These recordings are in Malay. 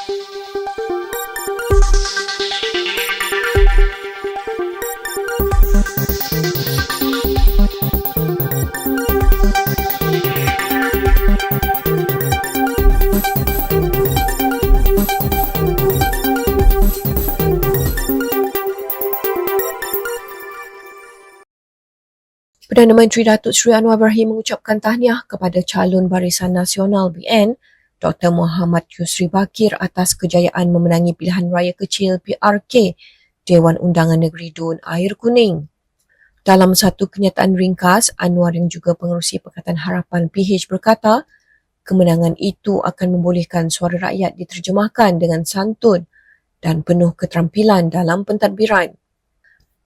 Perdana Menteri Datuk Seri Anwar Ibrahim mengucapkan tahniah kepada calon Barisan Nasional BN Dr. Muhammad Yusri Bakir atas kejayaan memenangi pilihan raya kecil PRK Dewan Undangan Negeri Dun Air Kuning. Dalam satu kenyataan ringkas, Anwar yang juga pengerusi Pakatan Harapan PH berkata, kemenangan itu akan membolehkan suara rakyat diterjemahkan dengan santun dan penuh keterampilan dalam pentadbiran.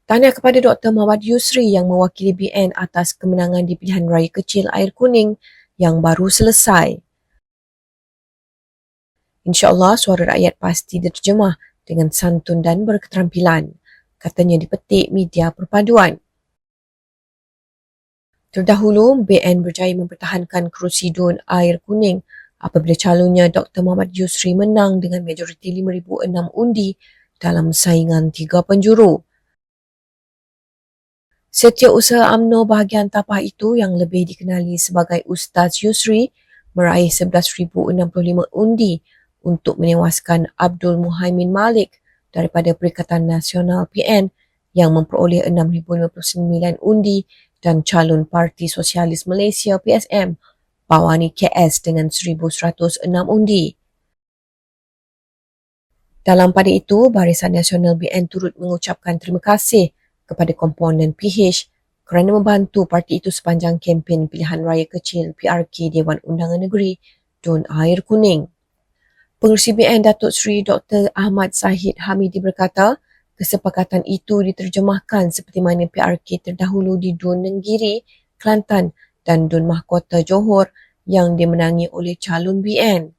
Tahniah kepada Dr. Muhammad Yusri yang mewakili BN atas kemenangan di pilihan raya kecil Air Kuning yang baru selesai. InsyaAllah suara rakyat pasti diterjemah dengan santun dan berketerampilan, katanya dipetik media perpaduan. Terdahulu, BN berjaya mempertahankan kerusi Dun Air Kuning apabila calonnya Dr. Muhammad Yusri menang dengan majoriti 5,006 undi dalam saingan tiga penjuru. Setiausaha UMNO bahagian tapah itu yang lebih dikenali sebagai Ustaz Yusri meraih 11,065 undi untuk menewaskan Abdul Muhaimin Malik daripada Perikatan Nasional PN yang memperoleh 6,059 undi dan calon Parti Sosialis Malaysia PSM Bawani KS dengan 1,106 undi. Dalam pada itu, Barisan Nasional BN turut mengucapkan terima kasih kepada komponen PH kerana membantu parti itu sepanjang kempen pilihan raya kecil PRK Dewan Undangan Negeri Dun Air Kuning. Pengurusi BN Datuk Seri Dr. Ahmad Zahid Hamidi berkata, kesepakatan itu diterjemahkan seperti mana PRK terdahulu di Dun Nenggiri, Kelantan dan Dun Mahkota Johor yang dimenangi oleh calon BN.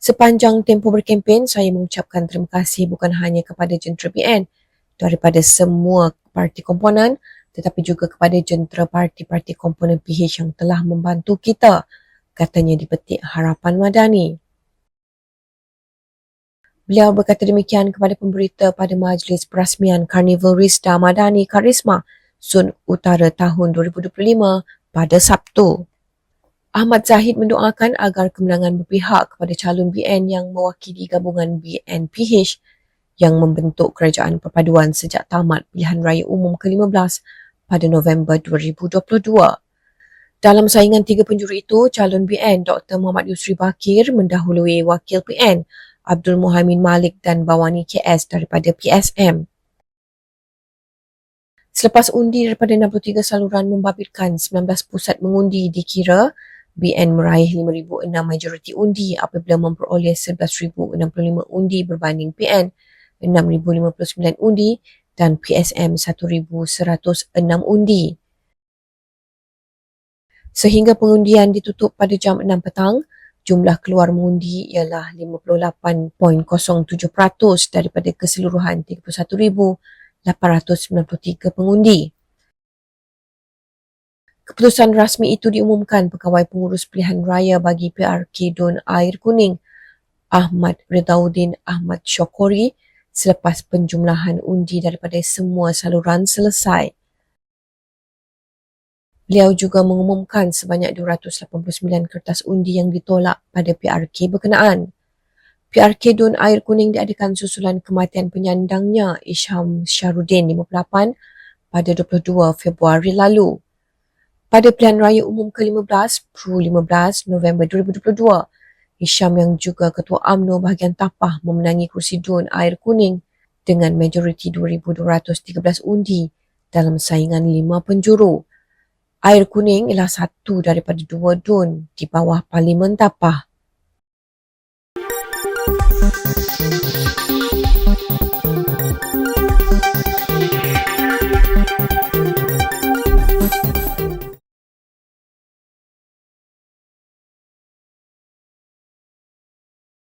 Sepanjang tempoh berkempen, saya mengucapkan terima kasih bukan hanya kepada jentera BN daripada semua parti komponen tetapi juga kepada jentera parti-parti komponen PH yang telah membantu kita, katanya dipetik Harapan Madani. Beliau berkata demikian kepada pemberita pada majlis perasmian Karnival Rizda Madani Karisma Sun Utara tahun 2025 pada Sabtu. Ahmad Zahid mendoakan agar kemenangan berpihak kepada calon BN yang mewakili gabungan BNPH yang membentuk kerajaan perpaduan sejak tamat pilihan raya umum ke-15 pada November 2022. Dalam saingan tiga penjuru itu, calon BN Dr. Muhammad Yusri Bakir mendahului wakil PN Abdul Muhammad Malik dan Bawani KS daripada PSM. Selepas undi daripada 63 saluran membabitkan 19 pusat mengundi dikira, BN meraih 5,006 majoriti undi apabila memperoleh 11,065 undi berbanding PN 6,059 undi dan PSM 1,106 undi. Sehingga pengundian ditutup pada jam 6 petang, jumlah keluar mengundi ialah 58.07% daripada keseluruhan 31,893 pengundi. Keputusan rasmi itu diumumkan Pegawai Pengurus Pilihan Raya bagi PRK Dun Air Kuning, Ahmad Ridauddin Ahmad Syokori selepas penjumlahan undi daripada semua saluran selesai. Beliau juga mengumumkan sebanyak 289 kertas undi yang ditolak pada PRK berkenaan. PRK Dun Air Kuning diadakan susulan kematian penyandangnya Isham Syarudin 58 pada 22 Februari lalu. Pada pilihan raya umum ke-15, Pru 15 November 2022, Hisham yang juga Ketua AMNO bahagian Tapah memenangi kursi Dun Air Kuning dengan majoriti 2,213 undi dalam saingan lima penjuru. Air kuning ialah satu daripada dua dun di bawah Parlimen Tapah.